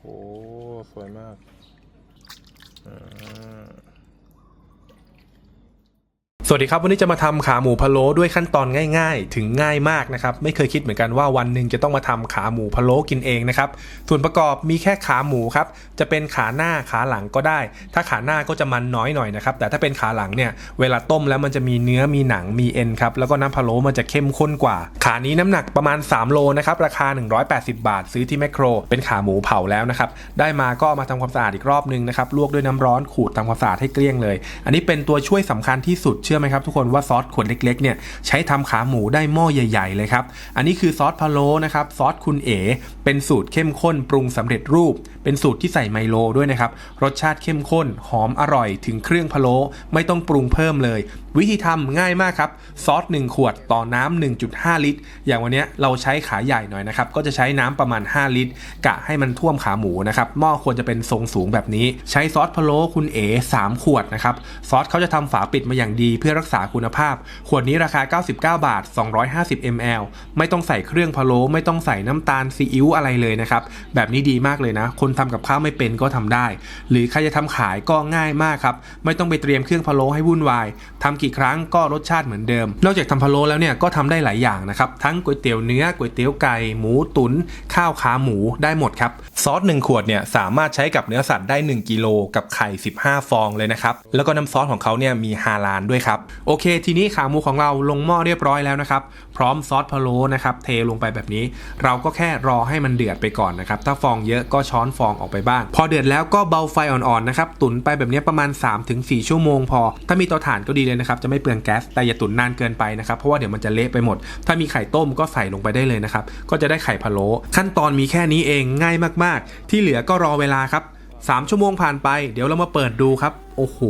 โอ้สวยมากอ่า สวัสดีครับวันนี้จะมาทำขาหมูพะโล้ด้วยขั้นตอนง่าย ๆ ถึงง่ายมากนะครับไม่เคยคิดเหมือนกันว่าวันหนึ่งจะต้องมาทำขาหมูพะโล้กินเองนะครับส่วนประกอบมีแค่ขาหมูครับจะเป็นขาหน้าขาหลังก็ได้ ถ้าขาหน้าก็จะมันน้อยหน่อยนะครับแต่ถ้าเป็นขาหลังเนี่ยเวลาต้มแล้วมันจะมีเนื้อมีหนังมีเอ็นครับแล้วก็น้ำพะโล้มันจะเข้มข้นกว่า ขานี้น้ำหนักประมาณ 3 โลนะครับราคา 180 บาท ซื้อที่แมคโคร เป็นขาหมูเผาแล้วนะครับได้มาก็มาทำความสะอาดอีกรอบนึงนะครับลวกด้วยน้ำร้อนขูดทำความสะอาดให้เกลี้ยงเลย อันนี้เป็นตัวช่วยสำคัญที่สุดเชื่อไหมครับทุกคนว่าซอสขวดเล็กๆเนี่ยใช้ทำขาหมูได้หม้อใหญ่ ๆ เลยครับ อันนี้คือซอสพะโล้นะครับซอสคุณเอ๋เป็นสูตรเข้มข้นปรุงสำเร็จรูป เป็นสูตรที่ใส่ไมโลด้วยนะครับรสชาติเข้มข้นหอมอร่อยถึงเครื่องพะโล้ไม่ต้องปรุงเพิ่มเลย วิธีทำง่ายมากครับซอส1ขวดต่อน้ำ1.5 ลิตร อย่างวันนี้เราใช้ขาใหญ่หน่อยนะครับก็จะใช้น้ำประมาณ 5 ลิตร กะให้มันท่วมขาหมูนะครับหม้อควรจะเป็นทรงสูงแบบนี้ ใช้ซอสพะโล้คุณเอ๋3ขวดนะครับซอสเขาจะทำฝาปิดมาอย่างดีเพื่อรักษาคุณภาพ ขวดนี้ราคา 99 บาท 250 ml ไม่ต้องใส่เครื่องพะโล้ไม่ต้องใส่น้ำตาลซีอิ๊วอะไรเลยนะครับ แบบนี้ดีมากเลยนะ คนทำกับข้าวไม่เป็นก็ทำได้ หรือใครจะทำขายก็ง่ายมากครับ ไม่ต้องไปเตรียมเครื่องพะโล้ให้วุ่นวายทำกี่ครั้งก็รสชาติเหมือนเดิม นอกจากทำพะโล้แล้วเนี่ยก็ทำได้หลายอย่างนะครับ ทั้งก๋วยเตี๋ยวเนื้อก๋วยเตี๋ยวไก่หมูตุนข้าวขาหมูได้หมดครับ ซอส1ขวดเนี่ยสามารถใช้กับเนื้อสัตว์ได้ 1กิโลกับไข่ 15 ฟองเลยนะครับแล้วก็น้ำซอสของเขาเนี่ยมีฮาลาลด้วยครับโอเค ทีนี้ขาหมูของเราลงหม้อเรียบร้อยแล้วนะครับพร้อมซอสพะโล้นะครับเทลงไปแบบนี้ เราก็แค่รอให้มันเดือดไปก่อนนะครับถ้าฟองเยอะก็ช้อนฟองออกไปบ้าง พอเดือดแล้วก็เบาไฟอ่อนๆนะครับตุ๋นไปแบบนี้ประมาณ 3-4 ชั่วโมงพอ ถ้ามีเตาถ่านก็ดีเลยนะครับจะไม่เปลืองแก๊สแต่อย่าตุ๋นนานเกินไปนะครับเพราะว่าเดี๋ยวมันจะเละไปหมด ถ้ามีไข่ต้มก็ใส่ลงไปได้เลยนะครับก็จะได้ไข่พะโล้ขั้นตอนมีแค่นี้เองง่ายมากๆ ที่เหลือก็รอเวลาครับ3ชั่วโมงผ่านไป เดี๋ยวเรามาเปิดดูครับโอ้โห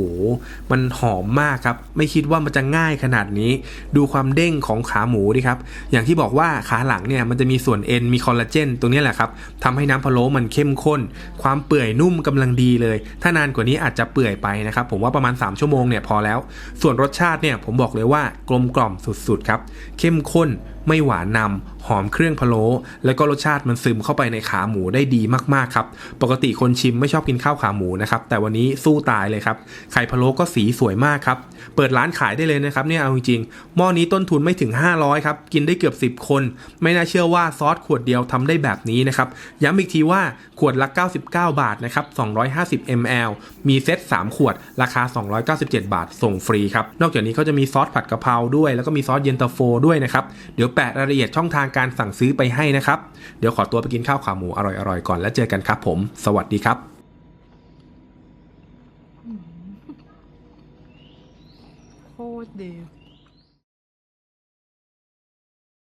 มันหอมมากครับ ไม่คิดว่ามันจะง่ายขนาดนี้ ดูความเด้งของขาหมูดิครับ อย่างที่บอกว่าขาหลังเนี่ยมันจะมีส่วนเอ็น มีคอลลาเจนตรงนี้แหละครับทำให้น้ำพะโล้มันเข้มข้น ความเปื่อยนุ่มกำลังดีเลย ถ้านานกว่านี้อาจจะเปื่อยไปนะครับ ผมว่าประมาณ 3 ชั่วโมงเนี่ยพอแล้ว ส่วนรสชาติเนี่ยผมบอกเลยว่ากลมกล่อมสุดๆครับ เข้มข้นไม่หวานนำหอมเครื่องพะโล้แล้วก็รสชาติมันซึมเข้าไปในขาหมูได้ดีมากๆครับ ปกติคนชิมไม่ชอบกินข้าวขาหมูนะครับ แต่วันนี้สู้ตายเลยครับไข่พะโล้ก็สีสวยมากครับเปิดร้านขายได้เลยนะครับเนี่ยเอาจริงๆหม้อนี้ต้นทุนไม่ถึง 500ครับกินได้เกือบ 10 คน ไม่น่าเชื่อว่าซอสขวดเดียวทำได้แบบนี้นะครับย้ำอีกทีว่าขวดละ 99 บาทนะครับ250 ml มีเซต3 ขวดราคา 297 บาท ส่งฟรีครับนอกจากนี้เขาจะมีซอสผัดกะเพราด้วยแล้วก็มีซอสเย็นตาโฟด้วยนะครับเดี๋ยวแปะรายละเอียดช่องทางการสั่งซื้อไปให้นะครับเดี๋ยวขอตัวไปกินข้าวขาหมูอร่อยๆก่อนแล้วเจอกันครับผม สวัสดีครับ โคตรดี